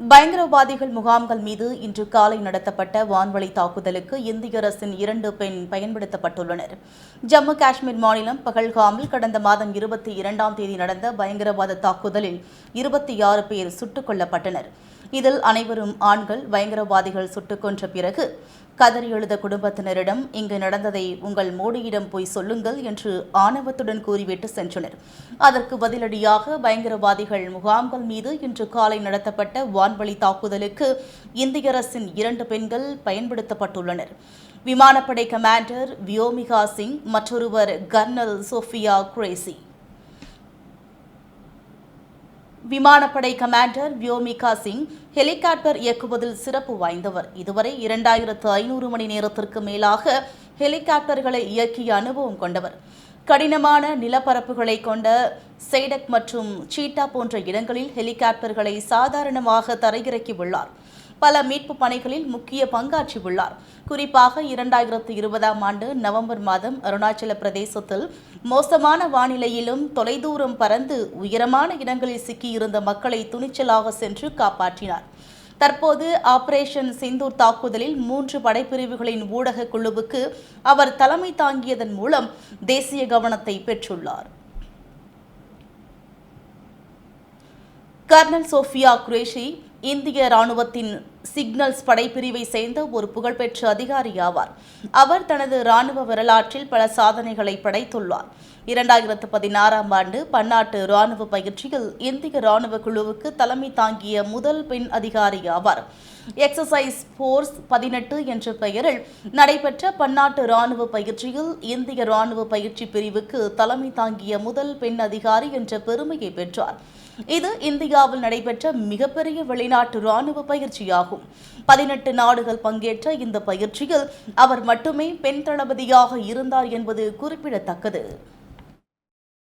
பயங்கரவாதிகள் முகாம்கள் மீது இன்று காலை நடத்தப்பட்ட வான்வழி தாக்குதலுக்கு இந்திய அரசின் இரண்டு பெண் பயன்படுத்தப்பட்டுள்ளனர். ஜம்மு காஷ்மீர் மாநிலம் பகல்காமில் கடந்த மாதம் இருபத்தி இரண்டாம் தேதி நடந்த பயங்கரவாத தாக்குதலில் இருபத்தி ஆறு பேர் சுட்டுக் கொல்லப்பட்டனர். இதில் அனைவரும் ஆண்கள் பயங்கரவாதிகள் சுட்டுக் கொன்ற பிறகு கதறி எழுத குடும்பத்தினரிடம் இங்கு நடந்ததை உங்கள் மோடியிடம் போய் சொல்லுங்கள் என்று ஆணவத்துடன் கூறிவிட்டு சென்றனர். அதற்கு பதிலடியாக பயங்கரவாதிகள் முகாம்கள் மீது இன்று காலை நடத்தப்பட்ட வான்வழி தாக்குதலுக்கு இந்திய அரசின் இரண்டு பெண்கள் பயன்படுத்தப்பட்டுள்ளனர். விமானப்படை கமாண்டர் வியோமிகா சிங் மற்றொருவர் கர்னல் சோஃபியா குரேசி. விமானப்படை கமாண்டர் வியோமிகா சிங் ஹெலிகாப்டர் இயக்குவதில் சிறப்பு வாய்ந்தவர். இதுவரை இரண்டாயிரத்து ஐநூறு மணி நேரத்திற்கு மேலாக ஹெலிகாப்டர்களை இயக்கிய அனுபவம் கொண்டவர். கடினமான நிலப்பரப்புகளை கொண்ட செய்டக் மற்றும் சீட்டா போன்ற இடங்களில் ஹெலிகாப்டர்களை சாதாரணமாக தரையிறக்கி உள்ளார் பல மீட்பு பணிகளில் முக்கிய பங்காற்றியுள்ளார். குறிப்பாக இரண்டாயிரத்து இருபதாம் ஆண்டு நவம்பர் மாதம் அருணாச்சல பிரதேசத்தில் மோசமான வானிலையிலும் தொலைதூரம் பறந்து உயரமான இடங்களில் சிக்கியிருந்த மக்களை துணிச்சலாக சென்று காப்பாற்றினார். தற்போது ஆபரேஷன் சிந்தூர் தாக்குதலில் மூன்று படைப்பிரிவுகளின் ஊடக குழுவுக்கு அவர் தலைமை தாங்கியதன் மூலம் தேசிய கவனத்தை பெற்றுள்ளார். கர்னல் சோஃபியா குரேஷி இந்திய ராணுவத்தின் சிக்னல்ஸ் படைப்பிரிவை சேர்ந்த ஒரு புகழ்பெற்ற அதிகாரி ஆவார். அவர் தனது ராணுவ வரலாற்றில் பல சாதனைகளை படைத்துள்ளார். இரண்டாயிரத்து பதினாறாம் ஆண்டு பன்னாட்டு ராணுவ பயிற்சியில் இந்திய ராணுவ குழுவுக்கு தலைமை தாங்கிய முதல் பெண் அதிகாரி ஆவார். எக்ஸசைஸ் போர்ஸ் பதினெட்டு என்ற பெயரில் நடைபெற்ற பன்னாட்டு ராணுவ பயிற்சியில் இந்திய ராணுவ பயிற்சி பிரிவுக்கு தலைமை தாங்கிய முதல் பெண் அதிகாரி என்ற பெருமையை பெற்றார். இது இந்தியாவில் நடைபெற்ற மிகப்பெரிய வெளிநாட்டு ராணுவ பயிற்சியாகும். பதினெட்டு நாடுகள் பங்கேற்ற இந்த பயிற்சியில் அவர் மட்டுமே பெண் தளபதியாக இருந்தார் என்பது குறிப்பிடத்தக்கது.